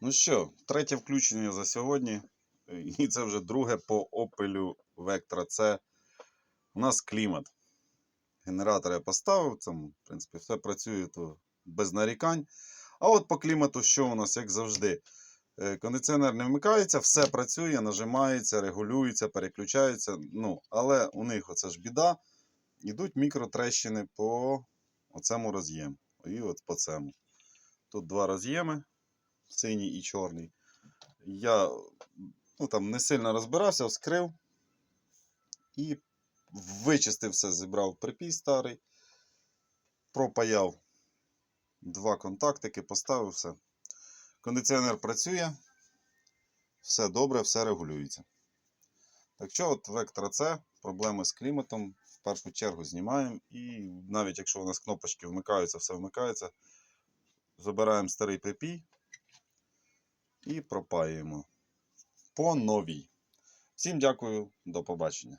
Ну що, третє включення за сьогодні. І це вже друге по опелю Vectra C. У нас клімат. Генератор я поставив, там, в принципі, все працює то без нарікань. А от по клімату, що у нас, як завжди, Е, кондиціонер не вмикається, все працює, нажимається, регулюється, переключається. Ну, але у них оце ж біда. Йдуть мікротрещини по оцему роз'єму. І от по цьому. Тут два роз'єми, синій і чорний. Я ну, там, не сильно розбирався, вскрив і вичистив все, зібрав припій старий, пропаяв два контактики, поставив все. Кондиціонер працює, все добре, все регулюється. Так що, от Vectra C, проблеми з кліматом в першу чергу знімаємо. І навіть якщо у нас кнопочки вмикаються, все вмикається, забираємо старий припій і пропаюємо по новій. Всім дякую, до побачення.